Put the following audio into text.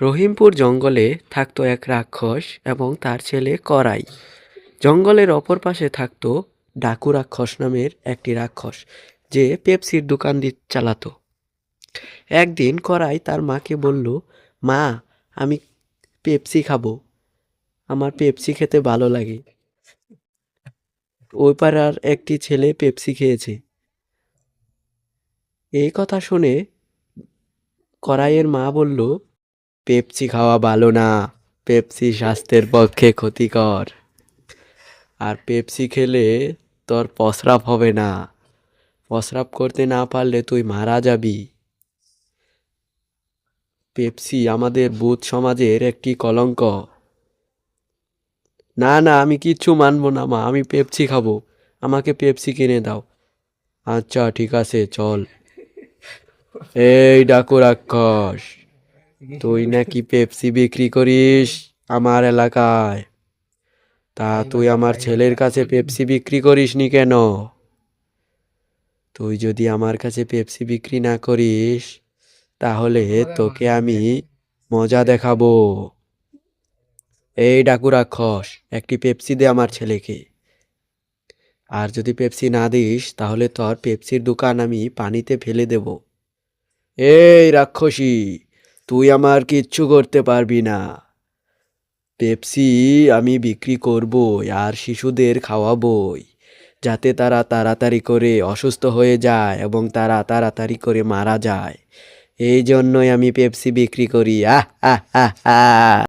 রহিমপুর জঙ্গলে থাকতো এক রাক্ষস এবং তার ছেলে করাই। জঙ্গলের অপর পাশে থাকতো ডাকু রাক্ষস নামের একটি রাক্ষস, যে পেপসির দোকান দি চালাতো। একদিন করাই তার মাকে বলল, মা, আমি পেপসি খাব। আমার পেপসি খেতে ভালো লাগে। ওই পাড়ার একটি ছেলে পেপসি খেয়েছে। এই কথা শুনে করাইয়ের মা বলল পেপসি খাওয়া ভালো না। পেপসি স্বাস্থ্যের পক্ষে ক্ষতিকর। আর পেপসি খেলে তোর প্রস্রাব হবে না। প্রস্রাব করতে না পারলে তুই মারা যাবি। পেপসি আমাদের বুথ সমাজের একটি কলঙ্ক। না না, আমি কিচ্ছু মানবো না, মা, আমি পেপসি খাব। আমাকে পেপসি কিনে দাও। আচ্ছা ঠিক আছে, চল। এই ডাকু রাক্ষস তুই নাকি পেপসি বিক্রি করিস আমার এলাকায়? তা তুই আমার ছেলের কাছে পেপসি বিক্রি করিসনি কেন? তুই যদি আমার কাছে পেপসি বিক্রি না করিস তাহলে তোকে আমি মজা দেখাবো। এই ডাকু রাক্ষস একটি পেপসি দে আমার ছেলেকে। আর যদি পেপসি না দিস তাহলে তোর পেপসির দোকান আমি পানিতে ফেলে দেব। এই রাক্ষসী তুই আমার কিচ্ছু করতে পারবি না। পেপসি আমি বিক্রি করবই আর শিশুদের খাওয়াবই, যাতে তারা তাড়াতাড়ি করে অসুস্থ হয়ে যায় এবং তারা তাড়াতাড়ি করে মারা যায়। এই জন্যই আমি পেপসি বিক্রি করি। আহ আহ আহ আহ।